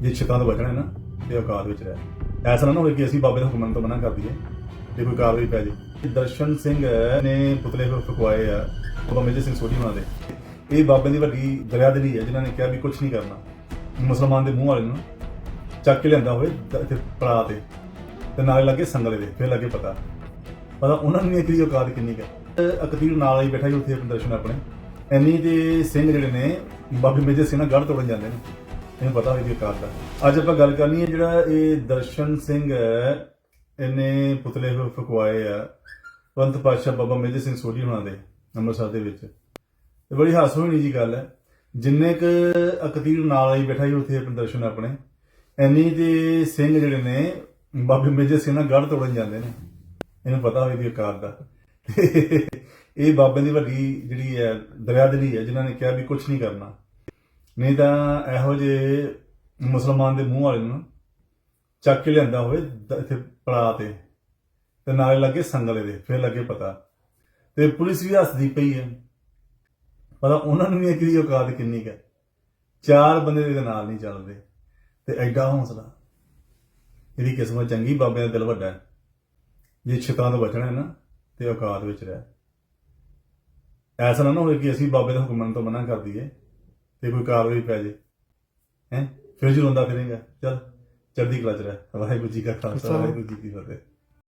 ਜੇ ਛਿਤਾਂ ਤੋਂ ਬਚਣਾ ਹੈ ਨਾ ਤੇ ਔਕਾਤ ਵਿੱਚ ਰਹਿ। ਐਸਾ ਨਾ ਹੋਵੇ ਕਿ ਅਸੀਂ ਬਾਬੇ ਦੇ ਹੁਕਮਾਂ ਤੋਂ ਮਨਾ ਕਰ ਦਈਏ ਤੇ ਕੋਈ ਕਾਰਵਾਈ ਪੈ ਜੇ। ਦਰਸ਼ਨ ਸਿੰਘ ਨੇ ਪੁਤਲੇ ਕੋ ਫਕਵਾਏ ਆ ਬਾਬਾ ਮੇਜਰ ਸਿੰਘ ਸੋਢੀ ਉਹਨਾਂ ਦੇ ਇਹ ਬਾਬੇ ਦੀ ਵੱਡੀ ਦਰਿਆਦਲੀ ਹੈ, ਜਿਨ੍ਹਾਂ ਨੇ ਕਿਹਾ ਵੀ ਕੁਝ ਨਹੀਂ ਕਰਨਾ। ਮੁਸਲਮਾਨ ਦੇ ਮੂੰਹ ਵਾਲੇ ਨੂੰ ਚੱਕ ਕੇ ਲਿਆਂਦਾ ਹੋਵੇ ਦ- ਇੱਥੇ ਪੜਾ ਤੇ। ਤੇ ਨਾਲੇ ਲੱਗੇ ਸੰਗਲੇ ਦੇ, ਫਿਰ ਲੱਗੇ ਪਤਾ। ਪਤਾ ਉਹਨਾਂ ਨੂੰ ਨਹੀਂ ਕਿ ਔਕਾਤ ਕਿੰਨੀ ਕੁ ਹੈ। ਅਕਤੀਰ ਨਾਲ ਹੀ ਬੈਠਾ ਜੀ ਉੱਥੇ ਦਰਸ਼ਨ ਆਪਣੇ। ਇੰਨੀ ਦੇ ਸਿੰਘ ਜਿਹੜੇ ਨੇ, ਬਾਬੇ ਮੇਜਰ ਸਿੰਘ ਨਾਲ ਗੜ ਤੋੜਨ ਜਾਂਦੇ ਨੇ। ਇਹਨੂੰ ਪਤਾ ਹੋਵੇ ਕਿ ਔਕਾਤ ਦਾ ਅੱਜ ਆਪਾਂ ਗੱਲ ਕਰਨੀ ਹੈ ਜਿਹੜਾ ਇਹ ਦਰਸ਼ਨ ਸਿੰਘ ਹੈ, ਇਹਨੇ ਪੁਤਲੇ ਹੋਏ ਫਕਵਾਏ ਆ ਪੰਥ ਪਾਤਸ਼ਾਹ ਬਾਬਾ ਮੇਜਰ ਸਿੰਘ ਸੋਢੀ ਹੋਣਾ ਦੇ ਅੰਮ੍ਰਿਤਸਰ ਦੇ ਵਿੱਚ। ਇਹ ਬੜੀ ਹਾਸੋ ਹੋਣੀ ਜੀ ਗੱਲ ਹੈ। ਜਿੰਨੇ ਕ ਅਕਤੀਰ ਨਾਲ ਹੀ ਬੈਠਾ ਜੀ ਉੱਥੇ ਆਪਣੇ ਦਰਸ਼ਨ ਆਪਣੇ, ਇੰਨੀ ਦੇ ਸਿੰਘ ਜਿਹੜੇ ਨੇ, ਬਾਬੇ ਮੇਜਰ ਸਿੰਘ ਨਾਲ ਗੜ ਤੋੜਨ ਜਾਂਦੇ ਨੇ। ਇਹਨੂੰ ਪਤਾ ਹੋਵੇ ਕਿ ਔਕਾਤ ਦਾ ਤੇ ਇਹ ਬਾਬੇ ਦੀ ਵੱਡੀ ਜਿਹੜੀ ਹੈ ਦਰਿਆਦਲੀ ਹੈ, ਜਿਨ੍ਹਾਂ ਨੇ ਕਿਹਾ ਵੀ ਕੁਝ ਨਹੀਂ ਕਰਨਾ। ਨਹੀਂ ਤਾਂ ਇਹੋ ਜਿਹੇ ਮੁਸਲਮਾਨ ਦੇ ਮੂੰਹ ਵਾਲੇ ਨੂੰ ਚੱਕ ਕੇ ਲਿਆਂਦਾ ਹੋਵੇ ਇੱਥੇ ਪੜਾ ਤੇ। ਤੇ ਨਾਲੇ ਲੱਗੇ ਸੰਗਲੇ ਦੇ, ਫਿਰ ਲੱਗੇ ਪਤਾ। ਤੇ ਪੁਲਿਸ ਵੀ ਹੱਸਦੀ ਪਈ ਹੈ। ਪਤਾ ਉਹਨਾਂ ਨੂੰ ਵੀ ਕਿ ਔਕਾਤ ਕਿੰਨੀ ਕੁ ਹੈ। ਚਾਰ ਬੰਦੇ ਦੇ ਨਾਲ ਨਹੀਂ ਚੱਲਦੇ। ਤੇ ਐਡਾ ਹੌਸਲਾ। ਇਹਦੀ ਕਿਸਮਤ ਚੰਗੀ ਬਾਬੇ ਦਾ ਦਿਲ ਵੱਡਾ ਹੈ। ਜੇ ਛਿਤਾਂ ਤੋਂ ਬਚਣਾ ਹੈ ਨਾ, ਤੇ ਔਕਾਤ ਵਿੱਚ ਰਹਿ। ਐਸਾ ਨਾ ਹੋਵੇ ਕਿ ਅਸੀਂ ਬਾਬੇ ਦੇ ਹੁਕਮਾਂ ਤੋਂ ਮਨਾ ਕਰ ਦਈਏ। ਤੇ ਕੋਈ ਕਾਰਵਾਈ ਪੈ ਜੇ। ਹੈ? ਫਿਰ ਜੁਰੰਦਾ ਫਿਰੇਗਾ ਚਲ ਚੜ੍ਹਦੀ ਕਲਾ ਚ ਰਹਿ। ਵਾਹਿਗੁਰੂ ਜੀ ਕਾ ਖਾਲਸਾ ਵਾਹਿਗੁਰੂ ਜੀ ਕੀ ਫਤਿਹ।